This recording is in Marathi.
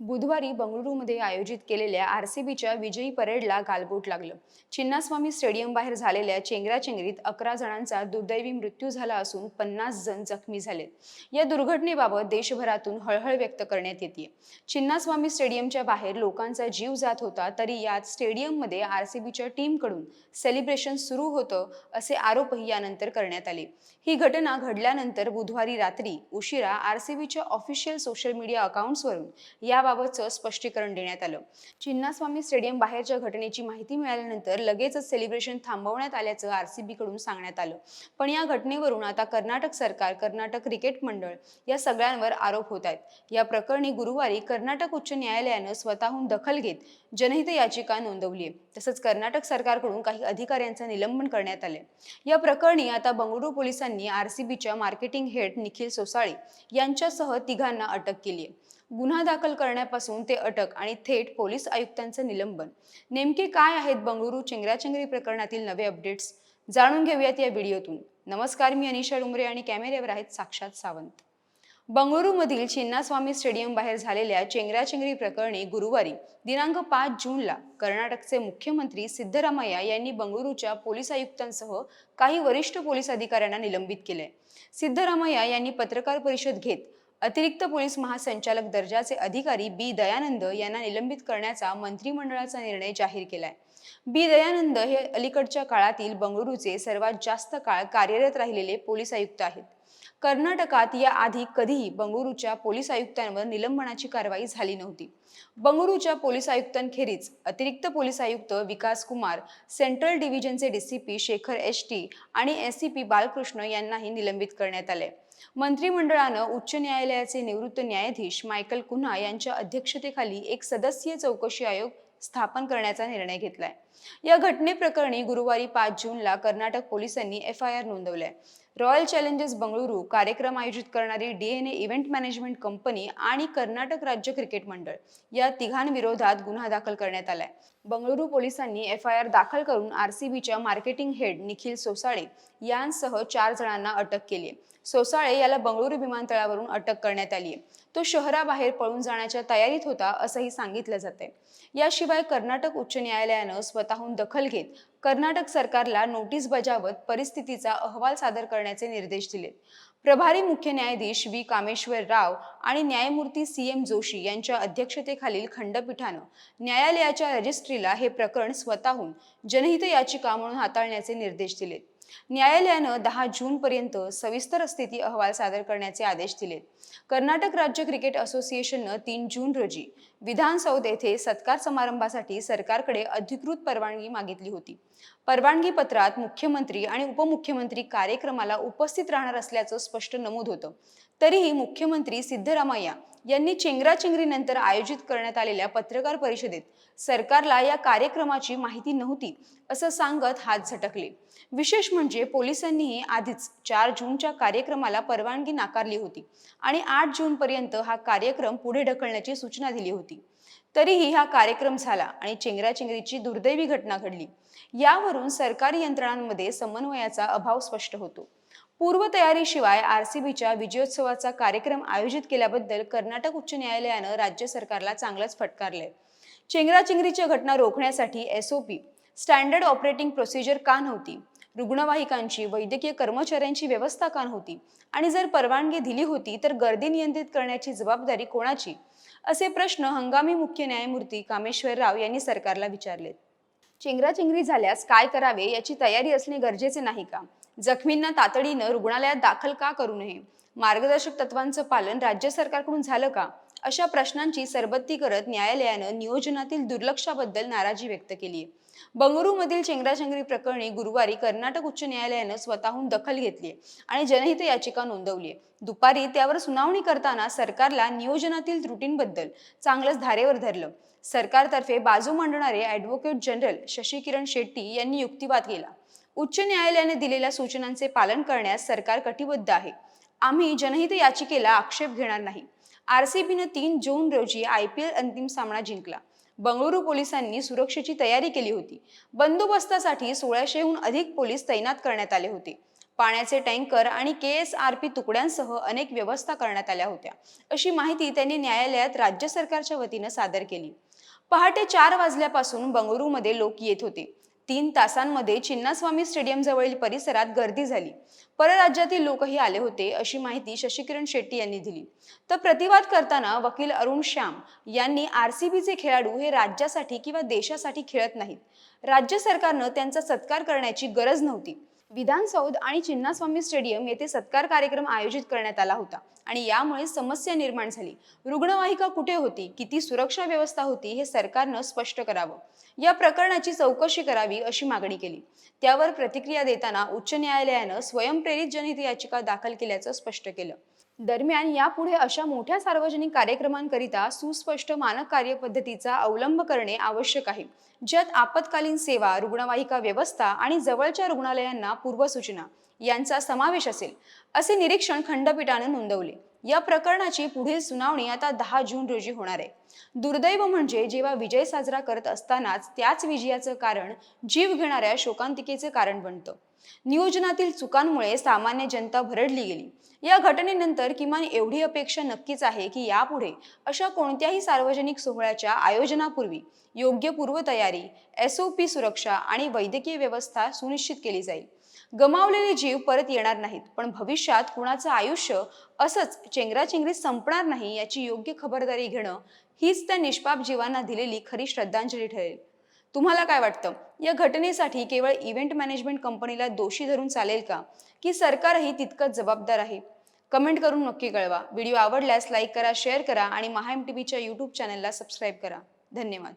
बुधवारी बंगळुरूमध्ये आयोजित केलेल्या आर सी बीच्या विजयी परेडला गालबोट लागलं. चिन्नास्वामी स्टेडियम बाहेर झालेल्या चेंगराचेंगरीत अकरा जणांचा दुर्दैवी मृत्यू झाला असून पन्नास जण जखमी झालेत. या दुर्घटनेबाबत देशभरातून हळहळ व्यक्त करण्यात येते. चिन्नास्वामी स्टेडियमच्या बाहेर लोकांचा जीव जात होता तरी यात स्टेडियममध्ये आर सी बीच्या टीमकडून सेलिब्रेशन सुरू होतं असे आरोपही यानंतर करण्यात आले. ही घटना घडल्यानंतर बुधवारी रात्री उशिरा आर सी बीच्या ऑफिशियल सोशल मीडिया अकाउंट्सवरून याबाबतचं स्पष्टीकरण देण्यात आलं. चिन्नास्वामी स्टेडियम बाहेरच्या घटनेची माहिती मिळाल्यानंतर लगेचच सेलिब्रेशन थांबवण्यात आल्याचं आरसीबी कडून सांगण्यात आलं. पण या घटनेवरून आता कर्नाटक सरकार कर्नाटक क्रिकेट मंडळ या सगळ्यांवर आरोप होत आहेत. या प्रकरणी गुरुवारी कर्नाटक उच्च न्यायालयानं स्वतःहून दखल घेत जनहित याचिका नोंदवली आहे. तसंच कर्नाटक सरकारकडून काही अधिकाऱ्यांचं निलंबन करण्यात आले या प्रकरणी आता बंगळुरू पोलिसांनी आरसीबीच्या मार्केटिंग हेड निखिल सोसाळे यांच्यासह तिघांना अटक केली आहे. गुन्हा दाखल करण्यापासून ते अटक आणि थेट पोलीस आयुक्तांचं निलंबन. नेमके काय आहेत बंगळुरू चेंगराचेंगरी प्रकरणातील नवे अपडेट्स जाणून घेऊयात या व्हिडिओतून. नमस्कार मी अनिशा डुमरे आणि कॅमेऱ्यावर आहेत साक्षात सावंत. बंगळुरूमधील चिन्नास्वामी स्टेडियम बाहेर झालेल्या चेंगराचेंगरी प्रकरणी गुरुवारी दिनांक पाच जूनला कर्नाटकचे मुख्यमंत्री सिद्धरामय्या यांनी बंगळुरूच्या पोलीस आयुक्तांसह काही वरिष्ठ पोलीस अधिकाऱ्यांना निलंबित केले सिद्धरामय्या यांनी पत्रकार परिषद घेत अतिरिक्त पोलीस महासंचालक दर्जाचे अधिकारी बी. दयानंद यांना निलंबित करण्याचा मंत्रिमंडळाचा निर्णय जाहीर केलाय. बी. दयानंद हे अलीकडच्या काळातील बंगळुरूचे सर्वात जास्त काळ कार्यरत राहिलेले पोलीस आयुक्त आहेत. कर्नाटकात या आधी कधीही बंगळुरूच्या पोलीस आयुक्तांवर निलंबनाची कारवाई झाली नव्हती. बंगळुरूच्या पोलीस आयुक्तांखेरीज अतिरिक्त पोलीस आयुक्त विकास कुमार सेंट्रल डिव्हिजनचे डीसीपी शेखर एच टी. आणि एस. सी. पी. बालकृष्ण यांनाही निलंबित करण्यात आले मंत्रिमंडळानं उच्च न्यायालयाचे निवृत्त न्यायाधीश मायकल कुन्हा यांच्या अध्यक्षतेखाली एक सदस्यीय चौकशी आयोग स्थापन करण्याचा निर्णय घेतलाय. या घटनेप्रकरणी गुरुवारी पाच जूनला कर्नाटक पोलिसांनी एफ आय आर नोंदवलाय. रॉयल चॅलेंजर्स बंगळुरू कार्यक्रम आयोजित करणारी डीएनए इव्हेंट मॅनेजमेंट कंपनी आणि कर्नाटक राज्य क्रिकेट मंडळ या तिघांविरोधात गुन्हा दाखल करण्यात आलाय. बंगळुरू पोलिसांनी एफ आय आर दाखल करून आर सी बीच्या मार्केटिंग हेड निखिल सोसाळे यांसह चार जणांना अटक केली सोसाळे याला बंगळुरू विमानतळावरून अटक करण्यात आली आहे तो शहराबाहेर पळून जाण्याच्या तयारीत होता असंही सांगितलं जाते याशिवाय कर्नाटक उच्च न्यायालयानं स्वतः स्वतःहून दखल घेत कर्नाटक सरकारला नोटीस बजावत परिस्थितीचा अहवाल सादर करण्याचे निर्देश दिले. प्रभारी मुख्य न्यायाधीश व्ही. कामेश्वर राव आणि न्यायमूर्ती सी. एम. जोशी यांच्या अध्यक्षतेखालील खंडपीठानं न्यायालयाच्या रजिस्ट्रीला हे प्रकरण स्वतःहून जनहित याचिका म्हणून हाताळण्याचे निर्देश दिलेत. न्यायालयानं दहा जूनपर्यंत सविस्तर स्थिती अहवाल सादर करण्याचे आदेश दिले. कर्नाटक राज्य क्रिकेट असोसिएशननं तीन जून रोजी विधानसौध येथे सत्कार समारंभासाठी सरकारकडे अधिकृत परवानगी मागितली होती. परवानगी पत्रात मुख्यमंत्री आणि उपमुख्यमंत्री कार्यक्रमाला उपस्थित राहणार असल्याचं स्पष्ट नमूद होतं. तरीही मुख्यमंत्री सिद्धरामय्या यांनी चेंगराचेंगरीनंतर आयोजित करण्यात आलेल्या पत्रकार परिषदेत सरकारला या कार्यक्रमाची माहिती नव्हती असं सांगत हात झटकले. विशेष म्हणजे पोलिसांनीही आधीच चार जूनच्या कार्यक्रमाला परवानगी नाकारली होती आणि आठ जूनपर्यंत हा कार्यक्रम पुढे ढकलण्याची सूचना दिली होती. तरीही हा कार्यक्रम झाला आणि चेंगराचेंगरीची दुर्दैवी घटना घडली. यावरून सरकारी यंत्रणांमध्ये समन्वयाचा अभाव स्पष्ट होतो. पूर्वतयारीशिवाय आरसीबीच्या विजयोत्सवाचा कार्यक्रम आयोजित केल्याबद्दल कर्नाटक उच्च न्यायालयानं राज्य सरकारला चांगलंच फटकारलंय. चेंगराचेंगरीच्या घटना रोखण्यासाठी एसओपी स्टँडर्ड ऑपरेटिंग प्रोसिजर का नव्हती? रुग्णवाहिकांची वैद्यकीय कर्मचाऱ्यांची व्यवस्था का नव्हती? आणि जर परवानगी दिली होती तर गर्दी नियंत्रित करण्याची जबाबदारी कोणाची? असे प्रश्न हंगामी मुख्य न्यायमूर्ती कामेश्वर राव यांनी सरकारला विचारलेत. चेंगराचेंगरी झाल्यास काय करावे याची तयारी असणे गरजेचे नाही का? जखमींना तातडीनं रुग्णालयात दाखल का करू नये? मार्गदर्शक तत्वांचं पालन राज्य सरकारकडून झालं का? अशा प्रश्नांची सरबत्ती करत न्यायालयानं नियोजनातील दुर्लक्षाबद्दल नाराजी व्यक्त केली आहे बंगळुरूमधील चेंगराचेंगरी प्रकरणी गुरुवारी कर्नाटक उच्च न्यायालयानं स्वतःहून दखल घेतली आणि जनहित याचिका नोंदवली दुपारी त्यावर सुनावणी करताना सरकारला नियोजनातील त्रुटींबद्दल चांगलंच धारेवर धरलं. सरकारतर्फे बाजू मांडणारे ॲडव्होकेट जनरल शशिकिरण शेट्टी यांनी युक्तिवाद केला. उच्च न्यायालयाने दिलेल्या सूचनांचे पालन करण्यास सरकार कटिबद्ध आहे. आम्ही जनहित याचिकेला आक्षेप घेणार नाही. आरसीबीनं तीन जून रोजी आय पी एल अंतिम सामना जिंकला. बंगळुरू पोलिसांनी सुरक्षेची तयारी केली होती. बंदोबस्तासाठी सोळाशेहून अधिक पोलीस तैनात करण्यात आले होते. पाण्याचे टँकर आणि के एस आर पी तुकड्यांसह अनेक व्यवस्था करण्यात आल्या होत्या. अशी माहिती त्यांनी न्यायालयात राज्य सरकारच्या वतीनं सादर केली. पहाटे चार वाजल्यापासून बंगळुरूमध्ये लोक येत होते. तीन तासांमध्ये चिन्नास्वामी स्टेडियमजवळील परिसरात गर्दी झाली. परराज्यातील लोकही आले होते अशी माहिती शशिकिरण शेट्टी यांनी दिली. तर प्रतिवाद करताना वकील अरुण श्याम यांनी आर सी बीचे खेळाडू हे राज्यासाठी किंवा देशासाठी खेळत नाहीत. राज्य सरकारनं त्यांचा सत्कार करण्याची गरज नव्हती. विधानसौध आणि चिन्नास्वामी स्टेडियम येथे सत्कार कार्यक्रम आयोजित करण्यात आला होता. आणि यामुळे समस्या निर्माण झाली. रुग्णवाहिका कुठे होती? किती सुरक्षा व्यवस्था होती? हे सरकारनं स्पष्ट करावं. या प्रकरणाची चौकशी करावी अशी मागणी केली. त्यावर प्रतिक्रिया देताना उच्च न्यायालयानं स्वयंप्रेरित जनहित याचिका दाखल केल्याचं स्पष्ट केलं. दरम्यान यापुढे अशा मोठ्या सार्वजनिक कार्यक्रमांकरिता सुस्पष्ट मानक कार्यपद्धतीचा अवलंब करणे आवश्यक आहे ज्यात आपत्कालीन सेवा रुग्णवाहिका व्यवस्था आणि जवळच्या रुग्णालयांना पूर्वसूचना यांचा समावेश असेल असे निरीक्षण खंडपीठानं नोंदवले. या प्रकरणाची पुढील सुनावणी आता दहा जून रोजी होणार आहे. दुर्दैव म्हणजे जेव्हा विजय साजरा करत असतानाच त्याच विजयाचं कारण जीव घेणाऱ्या शोकांतिकेचं कारण बनतं. नियोजनातील चुकांमुळे सामान्य जनता भरडली गेली. या घटनेनंतर किमान एवढी अपेक्षा नक्कीच आहे की यापुढे अशा कोणत्याही सार्वजनिक सोहळ्याच्या आयोजनापूर्वी योग्य पूर्वतयारी एस ओ पी सुरक्षा आणि वैद्यकीय व्यवस्था सुनिश्चित केली जाईल. गमावलेले जीव परत येणार नाहीत. पण भविष्यात कुणाचं आयुष्य असंच चेंगराचेंगरी संपणार नाही याची योग्य खबरदारी घेणं हीच त्या निष्पाप जीवांना दिलेली खरी श्रद्धांजली ठरेल. तुम्हाला काय वाटतं? या घटनेसाठी केवळ इव्हेंट मॅनेजमेंट कंपनीला दोषी धरून चालेल का? की सरकारही तितकंच जबाबदार आहे? कमेंट करून नक्की कळवा. व्हिडिओ आवडल्यास लाईक करा शेअर करा आणि महाएम टी व्हीच्या यूट्यूब चॅनलला सबस्क्राईब करा. धन्यवाद.